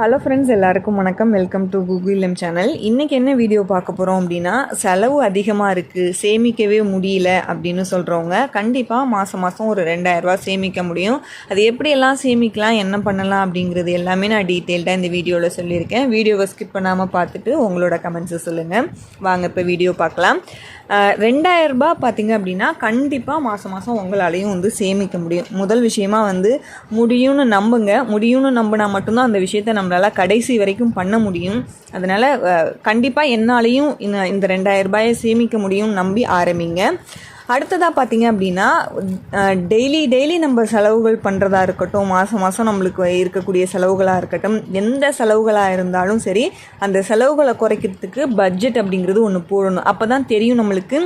Hello friends எல்லாருக்கும் வணக்கம். Welcome to Google M channel இன்றைக்கி என்ன வீடியோ பார்க்க போகிறோம் அப்படின்னா செலவு அதிகமாக இருக்குது சேமிக்கவே முடியல அப்படின்னு சொல்கிறவங்க கண்டிப்பாக மாதம் மாதம் ஒரு ரெண்டாயிரரூவா சேமிக்க முடியும். அது எப்படியெல்லாம் சேமிக்கலாம் என்ன பண்ணலாம் அப்படிங்கிறது எல்லாமே நான் டீட்டெயில்டாக இந்த வீடியோவில் சொல்லியிருக்கேன். வீடியோவை ஸ்கிப் பண்ணாமல் பார்த்துட்டு உங்களோட கமெண்ட்ஸை சொல்லுங்கள் வாங்க இப்போ வீடியோ பார்க்கலாம். ரெண்டாயிரரூபா பார்த்தீங்க அப்படின்னா கண்டிப்பாக மாதம் மாதம் உங்களாலையும் வந்து சேமிக்க முடியும். முதல் விஷயமா வந்து முடியும்னு நம்புங்க. முடியும்னு நம்பினா மட்டும்தான் அந்த விஷயத்தை நம்மளால் கடைசி வரைக்கும் பண்ண முடியும். அதனால் கண்டிப்பாக என்னாலையும் இந்த இந்த ரெண்டாயிரம் ரூபாயை சேமிக்க முடியும் நம்பி ஆரம்பிங்க. அடுத்ததாக பார்த்தீங்க அப்படின்னா டெய்லி டெய்லி நம்ம செலவுகள் பண்ணுறதா இருக்கட்டும் மாதம் மாதம் நம்மளுக்கு இருக்கக்கூடிய செலவுகளாக இருக்கட்டும் எந்த செலவுகளாக இருந்தாலும் சரி அந்த செலவுகளை குறைக்கிறதுக்கு பட்ஜெட் அப்படிங்கிறது ஒன்று போடணும். அப்போ தான் தெரியும் நம்மளுக்கு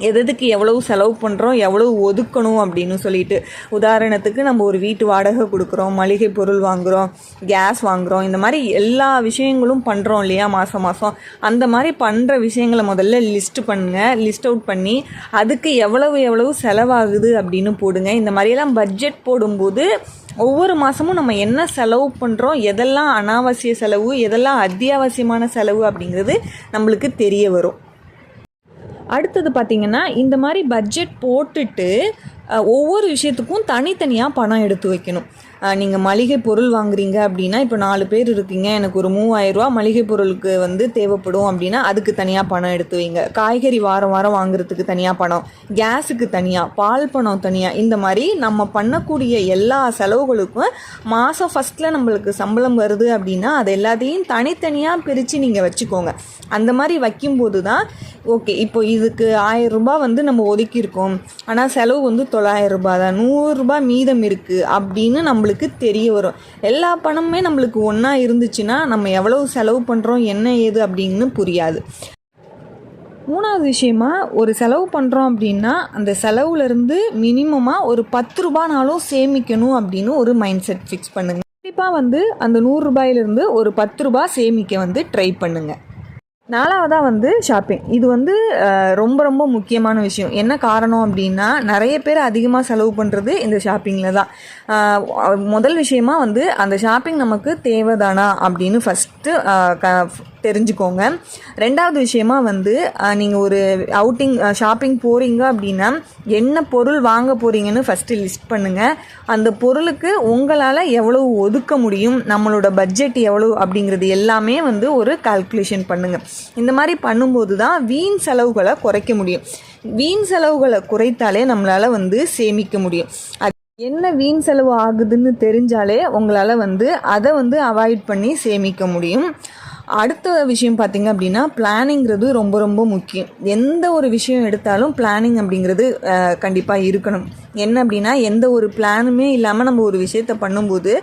எதுக்கு எவ்வளவு செலவு பண்ணுறோம் எவ்வளவு ஒதுக்கணும் அப்படின்னு சொல்லிட்டு. உதாரணத்துக்கு நம்ம ஒரு வீட்டு வாடகை கொடுக்குறோம் மளிகை பொருள் வாங்குகிறோம் கேஸ் வாங்குகிறோம் இந்த மாதிரி எல்லா விஷயங்களும் பண்ணுறோம் இல்லையா மாதம் மாதம் அந்த மாதிரி பண்ணுற விஷயங்களை முதல்ல லிஸ்ட் பண்ணுங்கள் லிஸ்ட் அவுட் பண்ணி அதுக்கு எவ்வளவு எவ்வளவு செலவாகுது அப்படின்னு போடுங்க. இந்த மாதிரியெல்லாம் பட்ஜெட் போடும்போது ஒவ்வொரு மாதமும் நம்ம என்ன செலவு பண்ணுறோம் எதெல்லாம் அனாவசிய செலவு எதெல்லாம் அத்தியாவசியமான செலவு அப்படிங்கிறது நம்மளுக்கு தெரிய வரும். அடுத்தது பார்த்திங்கன்னா இந்த மாதிரி பட்ஜெட் போட்டுட்டு ஒவ்வொரு விஷயத்துக்கும் தனித்தனியாக பணம் எடுத்து வைக்கணும். நீங்கள் மளிகை பொருள் வாங்குறீங்க அப்படின்னா இப்போ நாலு பேர் இருக்கீங்க எனக்கு ஒரு மூவாயிரரூவா மளிகை பொருளுக்கு வந்து தேவைப்படும் அப்படின்னா அதுக்கு தனியாக பணம் எடுத்து வைங்க. காய்கறி வாரம் வாரம் வாங்குறதுக்கு தனியாக பணம் கேஸுக்கு தனியாக பால் பணம் தனியாக இந்த மாதிரி நம்ம பண்ணக்கூடிய எல்லா செலவுகளுக்கும் மாதம் ஃபஸ்ட்டில் நம்மளுக்கு சம்பளம் வருது அப்படின்னா அது எல்லாத்தையும் தனித்தனியாக பிரித்து நீங்கள் வச்சுக்கோங்க. அந்த மாதிரி வைக்கும்போது தான் ஓகே இப்போ இதுக்கு ஆயிரம் ரூபாய் வந்து நம்ம ஒதுக்கியிருக்கோம். ஆனால் செலவு வந்து தொள்ளாயிரம் ரூபாய் தான். நூறுரூபா மீதம் இருக்குது அப்படின்னு நம்மளுக்கு தெரிய வரும். எல்லா பணமுமே நம்மளுக்கு ஒன்றா இருந்துச்சுன்னா நம்ம எவ்வளவு செலவு பண்ணுறோம் என்ன ஏது அப்படின்னு புரியாது. மூணாவது விஷயமா ஒரு செலவு பண்ணுறோம் அப்படின்னா அந்த செலவுலேருந்து மினிமமாக ஒரு பத்து ரூபானாலும் சேமிக்கணும் அப்படின்னு ஒரு மைண்ட் செட் ஃபிக்ஸ் பண்ணுங்கள் கண்டிப்பாக வந்து அந்த நூறுரூபாயிலிருந்து ஒரு பத்து ரூபா சேமிக்க வந்து ட்ரை பண்ணுங்கள் நாலாவதாக வந்து ஷாப்பிங் இது வந்து ரொம்ப ரொம்ப முக்கியமான விஷயம். என்ன காரணம் அப்படின்னா நிறைய பேர் அதிகமாக செலவு பண்ணுறது இந்த ஷாப்பிங்கில் தான். முதல் விஷயமா வந்து அந்த ஷாப்பிங் நமக்கு தேவைதானா அப்படின்னு ஃபஸ்ட்டு க தெரிஞ்சுக்கோங்க. ரெண்டாவது விஷயமா வந்து நீங்கள் ஒரு அவுட்டிங் ஷாப்பிங் போகிறீங்க அப்படின்னா என்ன பொருள் வாங்க போகிறீங்கன்னு ஃபஸ்ட்டு லிஸ்ட் பண்ணுங்கள் அந்த பொருளுக்கு உங்களால் எவ்வளவு ஒதுக்க முடியும் நம்மளோட பட்ஜெட் எவ்வளோ அப்படிங்கிறது எல்லாமே வந்து ஒரு கால்குலேஷன் பண்ணுங்கள் இந்த மாதிரி பண்ணும்போது தான் வீண் செலவுகளை குறைக்க முடியும். வீண் செலவுகளை குறைத்தாலே நம்மளால் வந்து சேமிக்க முடியும். என்ன வீண் செலவு ஆகுதுன்னு தெரிஞ்சாலே உங்களால் வந்து அதை வந்து அவாய்ட் பண்ணி சேமிக்க முடியும். அடுத்த விஷயம் பார்த்திங்க அப்படின்னா பிளானிங்கிறது ரொம்ப ரொம்ப முக்கியம். எந்த ஒரு விஷயம் எடுத்தாலும் பிளானிங் அப்படிங்கிறது கண்டிப்பாக இருக்கணும். என்ன அப்படின்னா எந்த ஒரு பிளானுமே இல்லாமல் நம்ம ஒரு விஷயத்த பண்ணும்போது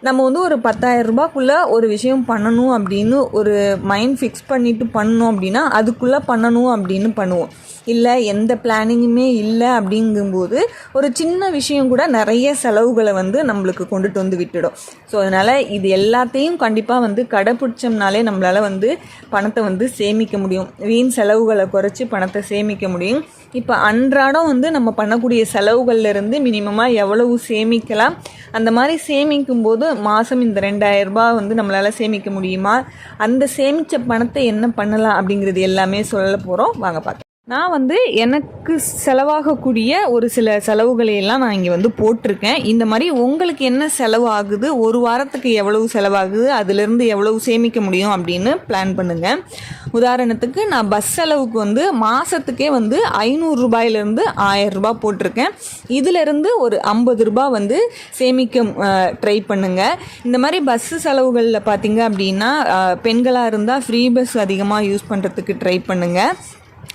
நம்ம வந்து ஒரு பத்தாயிரம் ரூபாய்க்குள்ளே ஒரு விஷயம் பண்ணணும் அப்படின்னு ஒரு மைண்ட் ஃபிக்ஸ் பண்ணிவிட்டு பண்ணோம் அப்படின்னா அதுக்குள்ளே பண்ணணும் அப்படின்னு பண்ணுவோம். இல்லை எந்த பிளானிங்குமே இல்லை அப்படிங்கும்போது ஒரு சின்ன விஷயம் கூட நிறைய செலவுகளை வந்து நம்மளுக்கு கொண்டுட்டு வந்து விட்டுடும். ஸோ அதனால் இது எல்லாத்தையும் கண்டிப்பாக வந்து கடைப்பிடிச்சோம்னாலே நம்மளால் வந்து பணத்தை வந்து சேமிக்க முடியும். வீண் செலவுகளை குறைச்சி பணத்தை சேமிக்க முடியும். இப்போ அன்றாடம் வந்து நம்ம பண்ணக்கூடிய செலவுகள்லேருந்து மினிமமாக எவ்வளவு சேமிக்கலாம்? அந்த மாதிரி சேமிக்கும் போது மாதம் இந்த ரெண்டாயிரம் ரூபாய் வந்து நம்மளால் சேமிக்க முடியுமா? அந்த சேமித்த பணத்தை என்ன பண்ணலாம் அப்படிங்கிறது எல்லாமே சொல்ல போகிறோம் வாங்க பார்க்கலாம் நான் வந்து எனக்கு செலவாகக்கூடிய ஒரு சில செலவுகளை எல்லாம் நான் இங்கே வந்து போட்டிருக்கேன். இந்த மாதிரி உங்களுக்கு என்ன செலவு ஆகுது? ஒரு வாரத்துக்கு எவ்வளவு செலவாகுது? அதுலேருந்து எவ்வளவு சேமிக்க முடியும் அப்படின்னு பிளான் பண்ணுங்கள் உதாரணத்துக்கு நான் பஸ் செலவுக்கு வந்து மாதத்துக்கே வந்து ஐநூறு ரூபாயிலேருந்து போட்டிருக்கேன். இதிலிருந்து ஒரு ஐம்பது ரூபாய் வந்து சேமிக்க ட்ரை பண்ணுங்கள் இந்த மாதிரி பஸ்ஸு செலவுகளில் பார்த்தீங்க அப்படின்னா பெண்களாக இருந்தால் ஃப்ரீ பஸ் அதிகமாக யூஸ் பண்ணுறதுக்கு ட்ரை பண்ணுங்கள்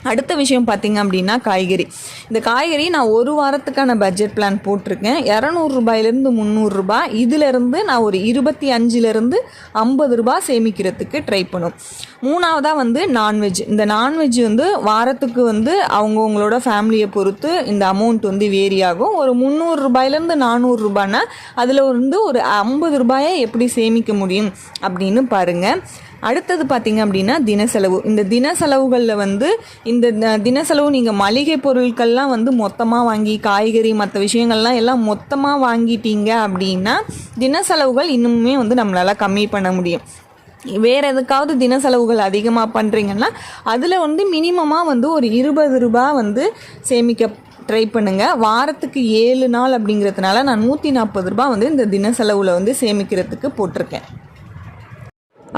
அடுத்த விஷயம் பார்த்திங்க அப்படின்னா காய்கறி. இந்த காய்கறி நான் ஒரு வாரத்துக்கான பட்ஜெட் பிளான் போட்டிருக்கேன். இரநூறுபாயிலேருந்து முந்நூறுரூபா இதிலேருந்து நான் ஒரு இருபத்தி அஞ்சுலேருந்து ஐம்பது ரூபா சேமிக்கிறதுக்கு ட்ரை பண்ணும். மூணாவதாக வந்து நான்வெஜ் இந்த நான்வெஜ் வந்து வாரத்துக்கு வந்து அவங்கவுங்களோட ஃபேமிலியை பொறுத்து இந்த அமௌண்ட் வந்து வேரி ஆகும். ஒரு முந்நூறுரூபாயிலேருந்து நானூறுரூபானா அதில் வந்து ஒரு ஐம்பது ரூபாயை எப்படி சேமிக்க முடியும் அப்படின்னு பாருங்கள் அடுத்தது பார்த்தீங்க அப்படின்னா தினசெலவு. இந்த தினசெலவுகளில் வந்து இந்த த- தினசெலவு நீங்கள் மளிகை பொருட்கள்லாம் வந்து மொத்தமாக வாங்கி காய்கறி மற்ற விஷயங்கள்லாம் எல்லாம் மொத்தமாக வாங்கிட்டீங்க அப்படின்னா தினசெலவுகள் இன்னுமே வந்து நம்மளால் கம்மி பண்ண முடியும். வேறு எதுக்காவது தின செலவுகள் அதிகமாக பண்ணுறீங்கன்னா அதில் வந்து மினிமமாக வந்து ஒரு இருபது ரூபாய் வந்து சேமிக்க ட்ரை பண்ணுங்கள் வாரத்துக்கு ஏழு நாள் அப்படிங்கிறதுனால நான் நூற்றி நாற்பது ரூபாய் வந்து இந்த தின செலவில் வந்து சேமிக்கிறதுக்கு போட்டிருக்கேன்.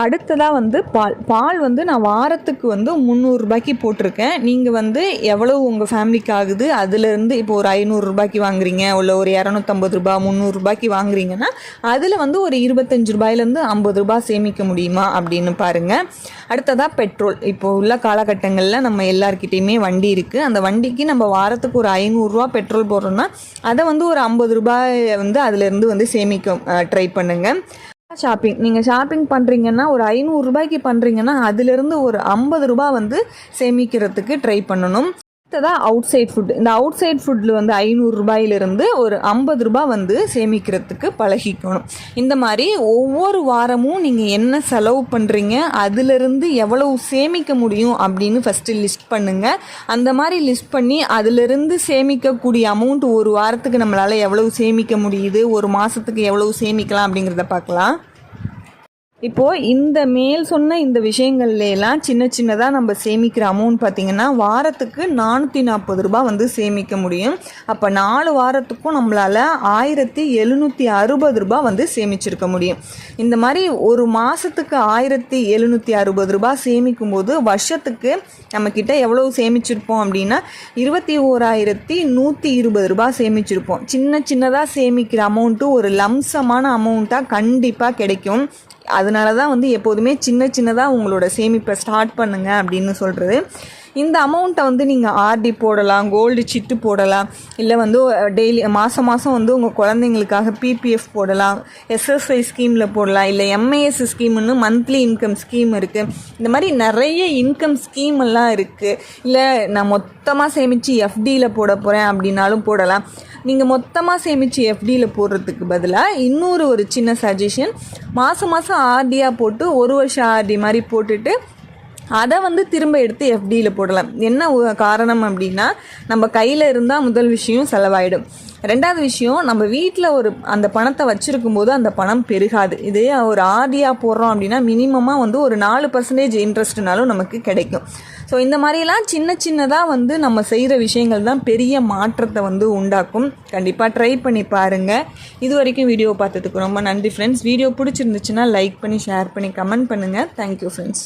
அடுத்ததாக வந்து பால். பால் வந்து நான் வாரத்துக்கு வந்து முந்நூறுரூபாய்க்கு போட்டிருக்கேன். நீங்கள் வந்து எவ்வளோ உங்கள் ஃபேமிலிக்கு ஆகுது? அதுலேருந்து இப்போ ஒரு ஐநூறுரூபாய்க்கு வாங்குறீங்க. இல்லை ஒரு இரநூத்தம்பது ரூபாய் முந்நூறுரூபாய்க்கு வாங்குறீங்கன்னா அதில் வந்து ஒரு இருபத்தஞ்சு ரூபாயிலேருந்து ஐம்பது ரூபாய் சேமிக்க முடியுமா அப்படின்னு பாருங்கள் அடுத்ததாக பெட்ரோல் இப்போ உள்ள காலகட்டங்களில் நம்ம எல்லாருக்கிட்டேயுமே வண்டி இருக்குது அந்த வண்டிக்கு நம்ம வாரத்துக்கு ஒரு ஐநூறுரூவா பெட்ரோல் போடுறோம்னா அதை வந்து ஒரு ஐம்பது ரூபாய் வந்து அதுலேருந்து வந்து சேமிக்க ட்ரை பண்ணுங்கள் ஷாப்பிங் நீங்கள் ஷாப்பிங் பண்ணுறீங்கன்னா ஒரு ஐநூறு ரூபாய்க்கு பண்ணுறீங்கன்னா அதுலேருந்து ஒரு ஐம்பது ரூபாய் வந்து சேமிக்கிறதுக்கு ட்ரை பண்ணணும். அடுத்ததாக அவுட் சைட் ஃபுட் இந்த அவுட் சைட் ஃபுட்டில் வந்து ஐநூறுரூபாயிலிருந்து ஒரு ஐம்பது ரூபாய் வந்து சேமிக்கிறதுக்கு பழகிக்கணும். இந்த மாதிரி ஒவ்வொரு வாரமும் நீங்கள் என்ன செலவு பண்ணுறீங்க அதிலிருந்து எவ்வளவு சேமிக்க முடியும் அப்படின்னு ஃபஸ்ட்டு லிஸ்ட் பண்ணுங்கள் அந்த மாதிரி லிஸ்ட் பண்ணி அதிலிருந்து சேமிக்கக்கூடிய அமௌண்ட் ஒரு வாரத்துக்கு நம்மளால் எவ்வளவு சேமிக்க முடியுது ஒரு மாதத்துக்கு எவ்வளவு சேமிக்கலாம் அப்படிங்கிறத பார்க்கலாம். இப்போது இந்த மேல் சொன்ன இந்த விஷயங்கள்ல எல்லாம் சின்ன சின்னதாக நம்ம சேமிக்கிற அமௌண்ட் பார்த்திங்கன்னா வாரத்துக்கு நானூற்றி நாற்பது ரூபாய் வந்து சேமிக்க முடியும். அப்போ நாலு வாரத்துக்கும் நம்மளால் ஆயிரத்தி எழுநூற்றி அறுபது ரூபாய் வந்து சேமிச்சிருக்க முடியும். இந்த மாதிரி ஒரு மாதத்துக்கு ஆயிரத்தி எழுநூற்றி அறுபது ரூபாய் சேமிக்கும் போது வருஷத்துக்கு நம்மக்கிட்ட எவ்வளோ சேமிச்சிருப்போம் அப்படின்னா இருபத்தி ஓராயிரத்தி நூற்றி இருபது ரூபாய் சேமிச்சிருப்போம். சின்ன சின்னதாக சேமிக்கிற அமௌண்ட்டு ஒரு லம்சமான அமௌண்ட்டாக கண்டிப்பாக கிடைக்கும். அதனால தான் வந்து எப்போதுமே சின்ன சின்னதாக உங்களோட சேமிப்பை ஸ்டார்ட் பண்ணுங்க அப்படின்னு சொல்கிறது இந்த அமௌண்ட்டை வந்து நீங்கள் ஆர்டி போடலாம் கோல்டு சிட்டு போடலாம் இல்லை வந்து டெய்லி மாதம் மாதம் வந்து உங்கள் குழந்தைங்களுக்காக பிபிஎஃப் போடலாம் எஸ்எஸ்ஐ ஸ்கீமில் போடலாம் இல்லை எம்ஐஎஸ் ஸ்கீம்னு மந்த்லி இன்கம் ஸ்கீம் இருக்குது இந்த மாதிரி நிறைய இன்கம் ஸ்கீம் எல்லாம் இருக்குது இல்லை நான் மொத்தமாக சேமித்து எஃப்டியில் போட போகிறேன் அப்படின்னாலும் போடலாம். நீங்கள் மொத்தமாக சேமித்து எஃப்டியில் போடுறதுக்கு பதிலாக இன்னொரு ஒரு சின்ன சஜஷன் மாதம் மாதம் ஆர்டியாக போட்டு ஒரு வருஷம் ஆர்டி மாதிரி போட்டுட்டு அதை வந்து திரும்ப எடுத்து எஃப்டியில் போடலாம். என்ன காரணம் அப்படின்னா நம்ம கையில் இருந்தால் முதல் விஷயம் செலவாயிடும். ரெண்டாவது விஷயம் நம்ம வீட்டில் ஒரு அந்த பணத்தை வச்சுருக்கும் போது அந்த பணம் பெருகாது. இதே ஒரு ஆர்டியாக போடுறோம் அப்படின்னா மினிமமாக வந்து ஒரு நாலு பர்சன்டேஜ் இன்ட்ரெஸ்ட்னாலும் நமக்கு கிடைக்கும். ஸோ இந்த மாதிரிலாம் சின்ன சின்னதாக வந்து நம்ம செய்கிற விஷயங்கள் தான் பெரிய மாற்றத்தை வந்து உண்டாக்கும். கண்டிப்பாக ட்ரை பண்ணி பாருங்கள் இது வரைக்கும் வீடியோ பார்த்ததுக்கு ரொம்ப நன்றி ஃப்ரெண்ட்ஸ் வீடியோ பிடிச்சிருந்துச்சுன்னா லைக் பண்ணி ஷேர் பண்ணி கமெண்ட் பண்ணுங்கள் தேங்க்யூ ஃப்ரெண்ட்ஸ்